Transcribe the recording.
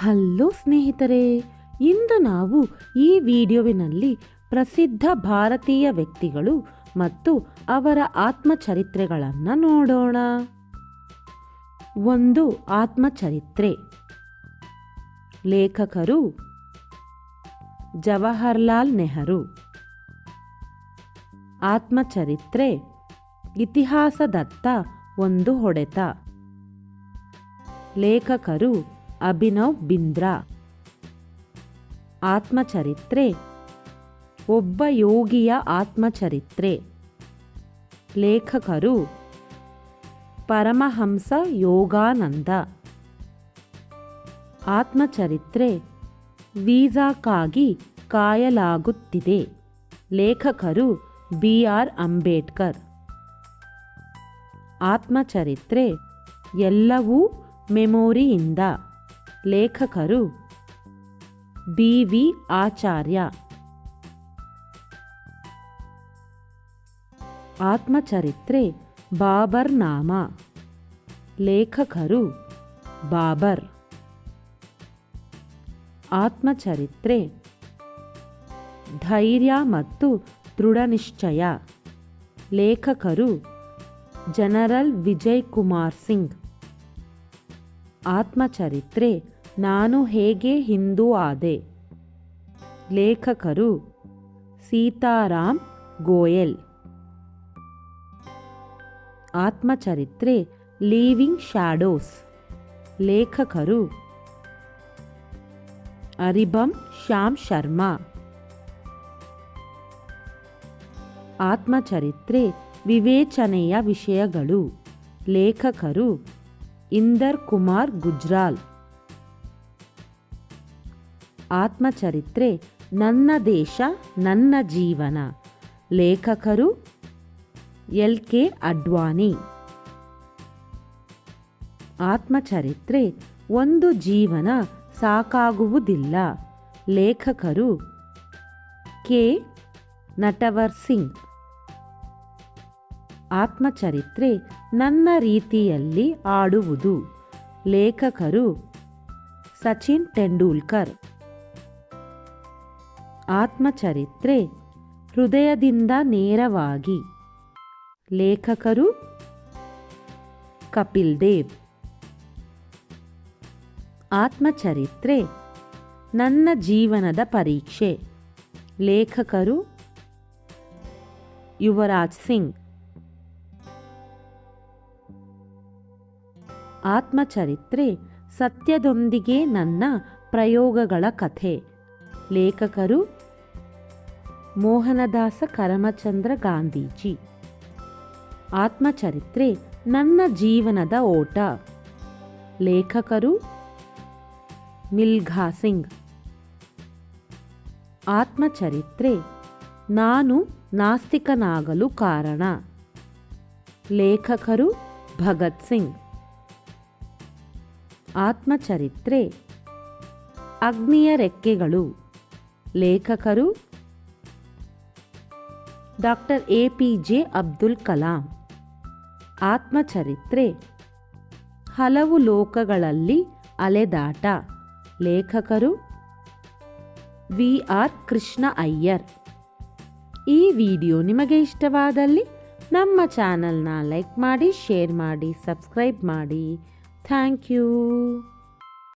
Hello ಸ್ನೇಹಿತರೆ, ಇಂದು ನಾವು ಈ ವಿಡಿಯೋವಿನಲ್ಲಿ ಪ್ರಸಿದ್ಧ ಭಾರತೀಯ ವ್ಯಕ್ತಿಗಳು ಮತ್ತು ಅವರ ಆತ್ಮಚರಿತ್ರೆಗಳನ್ನು ನೋಡೋಣ. ಒಂದು ಆತ್ಮಚರಿತ್ರೆ. ಲೇಖಕರು ಜವಾಹರ್ಲಾಲ್ ನೆಹರು. ಆತ್ಮಚರಿತ್ರೆ ಇತಿಹಾಸದತ್ತ ಒಂದು ಹೊಡೆತ. ಲೇಖಕರು ಅಭಿನವ್ ಬಿಂದ್ರಾ. ಆತ್ಮಚರಿತ್ರೆ. ಒಬ್ಬ ಯೋಗಿಯ ಆತ್ಮಚರಿತ್ರೆ. ಲೇಖಕರು. ಪರಮಹಂಸ ಯೋಗಾನಂದ. ಆತ್ಮಚರಿತ್ರೆ. ವೀಸಾಕ್ಕಾಗಿ ಕಾಯಲಾಗುತ್ತಿದೆ. ಲೇಖಕರು ಬಿ ಆರ್ ಅಂಬೇಡ್ಕರ್. ಆತ್ಮಚರಿತ್ರೆ. ಎಲ್ಲವೂ ಮೆಮೊರಿಯಿಂದ. ಲೇಖಕರು ಬಿ ವಿ ಆಚಾರ್ಯ. ಆತ್ಮಚರಿತ್ರೆ ಬಾಬರ್ ನಾಮ. ಲೇಖಕರು ಬಾಬರ್. ಆತ್ಮಚರಿತ್ರೆ ಧೈರ್ಯ ಮತ್ತು ದೃಢನಿಶ್ಚಯ. ಲೇಖಕರು ಜನರಲ್ ವಿಜಯ್ ಕುಮಾರ್ ಸಿಂಗ್. ಆತ್ಮಚರಿತ್ರೆ, ನಾನು ಹೇಗೆ ಹಿಂದೂ ಆದೆ? ಲೇಖಕರು ಸೀತಾರಾಮ್ ಗೋಯಲ್. ಆತ್ಮಚರಿತ್ರೆ, ಲೀವಿಂಗ್ ಶ್ಯಾಡೋಸ್. ಲೇಖಕರು ಅರಿಬಂ ಶ್ಯಾಮ್ ಶರ್ಮಾ. ಆತ್ಮಚರಿತ್ರೆ ವಿವೇಚನೆಯ ವಿಷಯಗಳು. ಲೇಖಕರು ಇಂದರ್ ಕುಮಾರ್ ಗುಜ್ರಾಲ್. ಆತ್ಮಚರಿತ್ರೆ, ನನ್ನ ದೇಶ, ನನ್ನ ಜೀವನ. ಲೇಖಕರು ಎಲ್ ಕೆ ಅಡ್ವಾಣಿ. ಆತ್ಮಚರಿತ್ರೆ, ಒಂದು ಜೀವನ ಸಾಕಾಗುವುದಿಲ್ಲ. ಲೇಖಕರು ಕೆ ನಟವರ್ ಸಿಂಗ್. ಆತ್ಮಚರಿತ್ರೆ ನನ್ನ ರೀತಿಯಲ್ಲಿ ಆಡುವುದು. ಲೇಖಕರು ಸಚಿನ್ ತೆಂಡೂಲ್ಕರ್. ಆತ್ಮಚರಿತ್ರೆ ಹೃದಯದಿಂದ ನೇರವಾಗಿ. ಲೇಖಕರು ಕಪಿಲ್ ದೇವ್. ಆತ್ಮಚರಿತ್ರೆ ನನ್ನ ಜೀವನದ ಪರೀಕ್ಷೆ. ಲೇಖಕರು ಯುವರಾಜ್ ಸಿಂಗ್. ಆತ್ಮಚರಿತ್ರೆ ಸತ್ಯದೊಂದಿಗೆ ನನ್ನ ಪ್ರಯೋಗಗಳ ಕಥೆ. ಲೇಖಕರು ಮೋಹನದಾಸ ಕರಮಚಂದ್ರ ಗಾಂಧೀಜಿ. ಆತ್ಮಚರಿತ್ರೆ ನನ್ನ ಜೀವನದ ಓಟ. ಲೇಖಕರು ಮಿಲ್ಘಾ ಸಿಂಗ್. ಆತ್ಮಚರಿತ್ರೆ ನಾನು ನಾಸ್ತಿಕನಾಗಲು ಕಾರಣ. ಲೇಖಕರು ಭಗತ್ ಸಿಂಗ್. ಆತ್ಮಚರಿತ್ರೆ. ಅಗ್ನಿಯ ರೆಕ್ಕೆಗಳು. ಲೇಖಕರು doctor A P J Abdul Kalam. ಆತ್ಮಚರಿತ್ರೆ. ಹಲವು ಲೋಕಗಳಲ್ಲಿ ಅಲೆದಾಟ. ಲೇಖಕರು ವಿ ಆರ್ ಕೃಷ್ಣ ಅಯ್ಯರ್. ಈ ವಿಡಿಯೋ ನಿಮಗೆ ಇಷ್ಟವಾದಲ್ಲಿ ನಮ್ಮ ಚಾನಲ್ನ ಲೈಕ್ ಮಾಡಿ, ಶೇರ್ ಮಾಡಿ, ಸಬ್ಸ್ಕ್ರೈಬ್ ಮಾಡಿ. Thank you.